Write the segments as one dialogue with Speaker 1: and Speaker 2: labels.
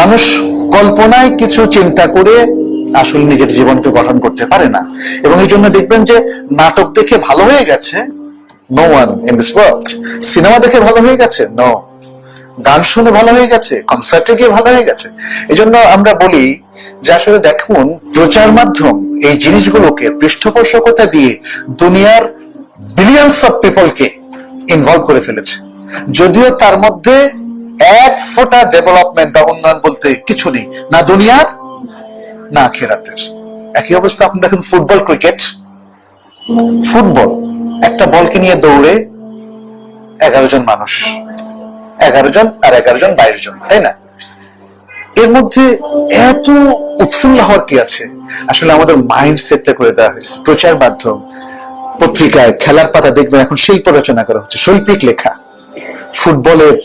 Speaker 1: মানুষ কল্পনায় কিছু চিন্তা করে আসলে নিজের জীবনকে গঠন করতে পারে না। এবং এই জন্য দেখবেন যে নাটক দেখে ভালো হয়ে গেছে no one in this world cinema দেখে ভালো হয়ে গেছে নো গান শুনে ভালো হয়ে গেছে কনসার্টে গিয়ে ভালো হয়ে গেছে। এই জন্য আমরা বলি যে আসলে দেখুন, প্রচার মাধ্যম, এই জিনিসগুলোকে পৃষ্ঠপোষকতা দিয়ে দুনিয়ার বিলিয়ন্স অফ পিপলকে ইনভলভ করে ফেলেছে। যদিও তার মধ্যে এক ফোঁটা ডেভেলপমেন্ট বা উন্নয়ন বলতে কিছু নেই। না দুনিয়ার, না খেরাতের একই অবস্থা আপনি দেখেন ফুটবল, ক্রিকেট। ফুটবল, একটা বলকে নিয়ে দৌড়ে এগারো জন মানুষ। এগারো জন আর এগারো জন বাইশ জন, তাই না? এর মধ্যে এত উৎফুল্ল হওয়ার কি আছে? আসলে আমাদের মাইন্ড সেটটা করে দেওয়া হয়েছে। প্রচার মাধ্যম, পত্রিকায়, খেলার পাতা দেখবেন, এখন শিল্প রচনা করা হচ্ছে। শৈল্পিক লেখা। ফুটবলের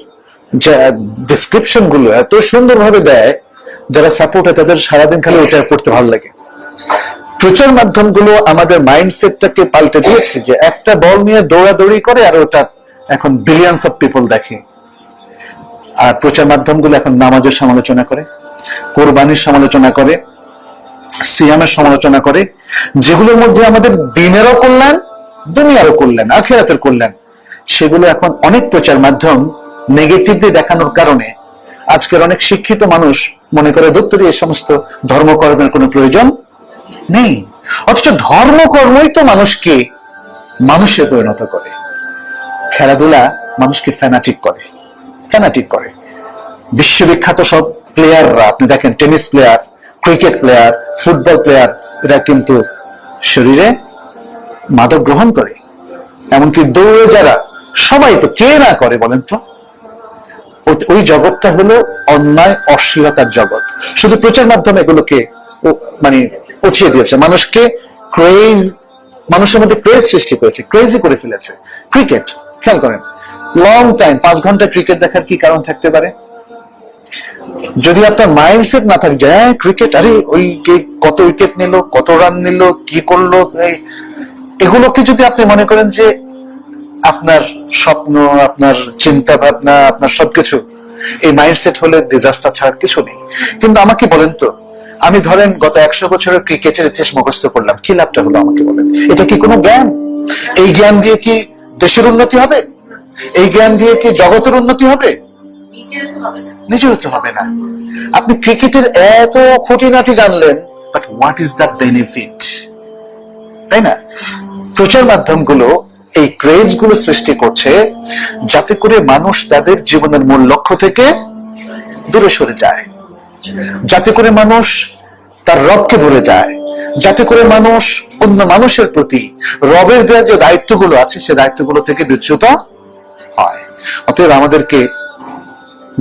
Speaker 1: যে ডিসক্রিপশনগুলো এত সুন্দরভাবে দেয়, যারা সাপোর্ট হয়, তাদের সারাদিন খালি ওটা পড়তে ভালো লাগে। প্রচার মাধ্যমগুলো আমাদের মাইন্ডসেটটাকে পাল্টে দিয়েছে যে একটা বল নিয়ে দৌড়াদৌড়ি করে আর ওটা এখন বিলিয়ন্স অফ পিপল দেখে। আর প্রচার মাধ্যমগুলো এখন নামাজের সমালোচনা করে, কোরবানির সমালোচনা করে, সিয়ামের সমালোচনা করে, যেগুলোর মধ্যে আমাদের দিনেরও কল্যাণ, দুনিয়ারও কল্যাণ, আখেরাতের কল্যাণ। সেগুলো এখন অনেক প্রচার মাধ্যম নেগেটিভলি দেখানোর কারণে আজকের অনেক শিক্ষিত মানুষ মনে করে দত্তরি এই সমস্ত ধর্মকর্মের কোনো প্রয়োজন নেই। অথচ ধর্মকর্মই তো মানুষকে মানুষে পরিণত করে। খেলাধুলা মানুষকে ফ্যানাটিক করে ফ্যানাটিক করে। বিশ্ববিখ্যাত সব প্লেয়াররা আপনি দেখেন tennis player cricket player football player এরা কিন্তু শরীরে মাদক গ্রহণ করে। এমনকি দৌড়ে যারা, সবাই তো কে না করে বলেন তো? ওই- জগৎটা হলো অন্যায়, অশ্লীলতার জগৎ। শুধু প্রচার মাধ্যমে এগুলোকে মানে উঠিয়ে দিয়েছে। মানুষকে ক্রেজ মানুষের মধ্যে ক্রেজ সৃষ্টি করেছে ক্রেজি করে ফেলেছে। ক্রিকেট খেয়াল করেন। লং টাইম পাঁচ ঘণ্টা ক্রিকেট দেখার কি কারণ থাকতে পারে? যদি আপনার মাইন্ডসেট না থাকে যে হ্যাঁ ক্রিকেট আরে ওই কে কত উইকেট নিল, কত রান নিল, কি করল এগুলোকে যদি আপনি মনে করেন যে আপনার স্বপ্ন, আপনার চিন্তা ভাবনা আপনার সবকিছু। এই মাইন্ডসেট হলে ডিজাস্টার ছাড়ার কিছু নেই। কিন্তু আমাকে বলেন তো, আমি ধরেন গত একশো বছরের ক্রিকেটের ইতিহাস মুখস্থ করলাম। কি লাভটা হলো আমাকে বলেন? এটা কি কোনো জ্ঞান? এই জ্ঞান দিয়ে কি দেশের উন্নতি হবে? এই জ্ঞান দিয়ে কি জগতের উন্নতি হবে?
Speaker 2: নিজেরও তো হবে না।
Speaker 1: তো হবে না আপনি ক্রিকেটের এত খুঁটিনাটি জানলেন but what is the benefit তাই না? প্রচার মাধ্যমগুলো এই ক্রেজগুলো সৃষ্টি করছে যাতে করে মানুষ তাদের জীবনের মূল লক্ষ্য থেকে দূরে সরে যায়। যাতে করে মানুষ তার রবকে ভুলে যায়। যাতে করে মানুষ অন্য মানুষের প্রতি রবের দেওয়া যে দায়িত্বগুলো আছে, সে দায়িত্বগুলো থেকে বিচ্যুত হয়। অতএব আমাদেরকে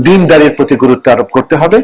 Speaker 1: দিনদারির প্রতি গুরুত্ব আরোপ করতে হবে।